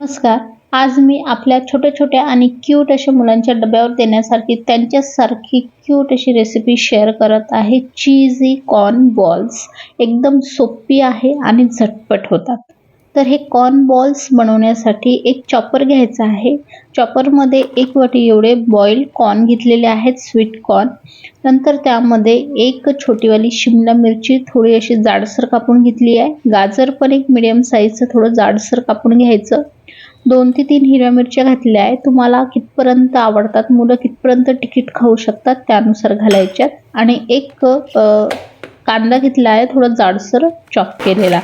नमस्कार. आज मी आपल्या छोट्या छोट्या आणि क्यूट अशा मुलांच्या डब्यावर देण्यासारखी त्यांच्यासारखी क्यूट अशी रेसिपी शेअर करत आहे. चीजी कॉर्न बॉल्स एकदम सोपी आहे आणि झटपट होतात. तर हे कॉर्न बॉल्स बनवण्यासाठी एक चॉपर घ्यायचा आहे. चॉपरमध्ये एक वाटी एवढे बॉईल कॉर्न घेतलेले आहेत स्वीट कॉर्न नंतर त्यामध्ये एक छोटीवाली शिमला मिरची थोडी अशी जाडसर कापून घेतली आहे. गाजर पण एक मिडियम साईजचं थोडं जाडसर कापून घ्यायचं. दोन ते तीन हिरव्या मिरच्या घातल्या आहे तुम्हाला कितपर्यंत आवडतात मुलं कितपर्यंत तिकीट खाऊ शकतात त्यानुसार घालायच्यात. आणि एक कांदा घेतला आहे थोडा जाडसर चॉप केलेला.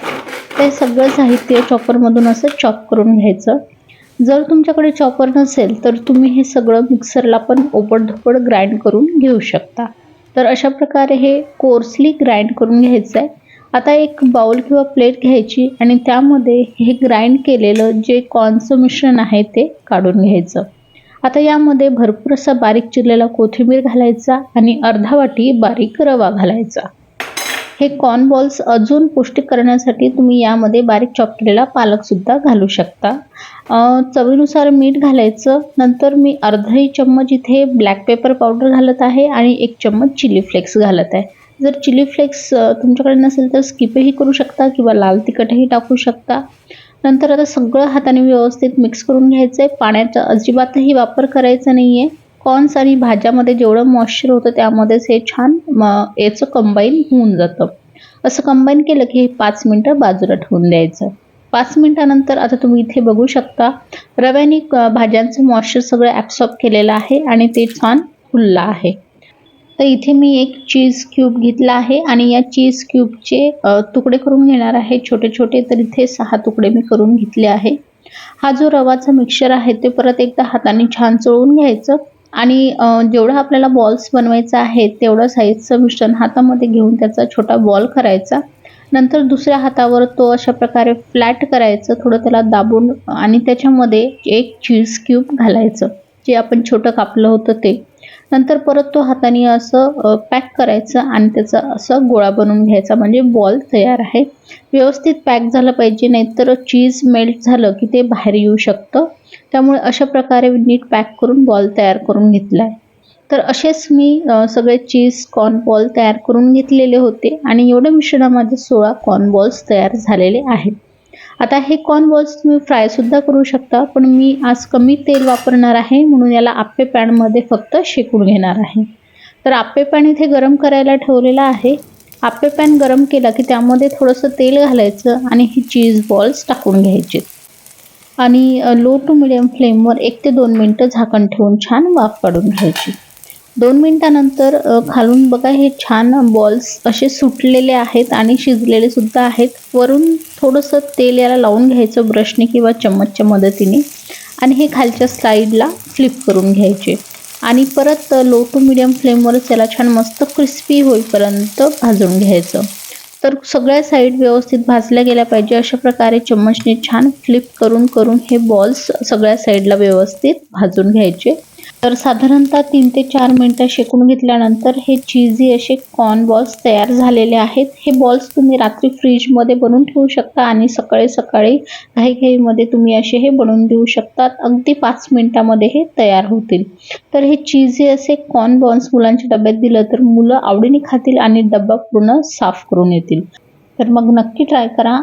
ते सगळं साहित्य चॉपरमधून असं चॉप करून घ्यायचं. जर तुमच्याकडे चॉपर नसेल तर तुम्ही हे सगळं मिक्सरला पण ओपडधोपड ग्राइंड करून घेऊ शकता. तर अशा प्रकारे हे कोर्सली ग्राइंड करून घ्यायचं आहे आता एक बाउल किंवा प्लेट घ्यायची आणि त्यामध्ये हे ग्राइंड केलेलं जे कॉर्नचं मिश्रण आहे ते काढून घ्यायचं. आता यामध्ये भरपूर असा बारीक चिरलेला कोथिंबीर घालायचा आणि अर्धा वाटी बारीक रवा घालायचा. हे कॉर्न बॉल्स अजून पौष्टिक करण्यासाठी तुम्ही यामध्ये बारीक चॉप केलेला पालकसुद्धा घालू शकता. चवीनुसार मीठ घालायचं नंतर मी अर्धाही चम्मच इथे ब्लॅक पेपर पावडर घालत आहे आणि एक चम्मच चिली फ्लेक्स घालत आहे. जर चिली फ्लेक्स तुमच्याकडे नसेल तर स्किपही करू शकता किंवा लाल तिखटही टाकू शकता. नंतर आता सगळं हाताने व्यवस्थित मिक्स करून घ्यायचं आहे पाण्याचा अजिबातही वापर करायचा नाही आहे कॉर्न्स आणि भाज्यामध्ये जेवढं मॉइश्चर होतं त्यामध्येच हे छान याचं कंबाईन होऊन जातं. असं कंबाईन केलं की हे पाच मिनटं बाजूला ठेवून द्यायचं. पाच मिनटानंतर आता तुम्ही इथे बघू शकता रव्याने भाज्यांचं मॉइश्चर सगळं ॲब्सॉर्ब केलेलं आहे आणि ते छान फुललं आहे. तर इथे मी एक चीज क्यूब घेतला आहे आणि या चीज क्यूबचे तुकडे करून घेणार आहे छोटे छोटे तर इथे सहा तुकडे मी करून घेतले आहे. हा जो रवाचा मिक्सचर आहे ते परत एकदा हाताने छान चोळून घ्यायचं. आणि जेवढं आपल्याला बॉल्स बनवायचं आहे तेवढं साईजचं मिश्रण हातामध्ये घेऊन त्याचा छोटा बॉल करायचा. नंतर दुसऱ्या हातावर तो अशा प्रकारे फ्लॅट करायचं थोडं त्याला दाबून आणि त्याच्यामध्ये एक चीज क्यूब घालायचं जे आपण छोटं कापलं होतं ते. नंतर परत तो हाताने असं पॅक करायचं आणि त्याचा असं गोळा बनवून घ्यायचा म्हणजे बॉल तयार आहे. व्यवस्थित पॅक झालं पाहिजे नाहीतर चीज मेल्ट झालं की ते बाहेर येऊ शकतं. त्यामुळे अशा प्रकारे नीट पॅक करून बॉल तयार करून घेतला आहे तर असेच मी सगळे चीज कॉर्न बॉल तयार करून घेतलेले होते आणि एवढ्या मिश्रणामध्ये सोळा कॉर्न बॉल्स तयार झालेले आहेत. आता हे कॉर्न बॉल्स तुम्ही फ्रायसुद्धा करू शकता पण मी आज कमी तेल वापरणार आहे म्हणून याला आप्पे पॅनमध्ये फक्त शेकून घेणार आहे. तर आप्पे पॅन इथे गरम करायला ठेवलेला आहे. आप्पे पॅन गरम केला की त्यामध्ये थोडंसं तेल घालायचं आणि हे चीज बॉल्स टाकून घ्यायचे आणि लो टू मिडियम फ्लेमवर एक ते दोन मिनटं झाकण ठेवून छान वाफ काढून घ्यायची. दोन मिनटानंतर खालून बघा हे छान बॉल्स असे सुटलेले आहेत आणि शिजलेले सुद्धा आहेत. वरून थोडंसं तेल याला लावून घ्यायचं ब्रशने किंवा चम्मचच्या मदतीने. आणि हे खालच्या साईडला फ्लिप करून घ्यायचे. आणि परत लो टू मिडियम फ्लेमवरच याला छान मस्त क्रिस्पी होईपर्यंत भाजून घ्यायचं. तर सगळ्या साईड व्यवस्थित भाजल्या गेल्या पाहिजे. अशा प्रकारे चम्मचने छान फ्लिप करून करून हे बॉल्स सगळ्या साईडला व्यवस्थित भाजून घ्यायचे. तर साधारणतः तीन ते चार मिनटं शेकून घेतल्यानंतर हे चीजी असे कॉर्न बॉल्स तयार झालेले आहेत. हे बॉल्स तुम्ही रात्री फ्रीजमध्ये बनवून ठेवू शकता आणि सकाळी सकाळी घाईघाईमध्ये तुम्ही असे हे बनवून देऊ शकतात. अगदी पाच मिनटामध्ये हे तयार होतील. तर हे चीजी असे कॉर्न बॉल्स मुलांच्या डब्यात दिलं तर मुलं आवडीने खातील आणि डब्बा पूर्ण साफ करून येतील. तर मग नक्की ट्राय करा.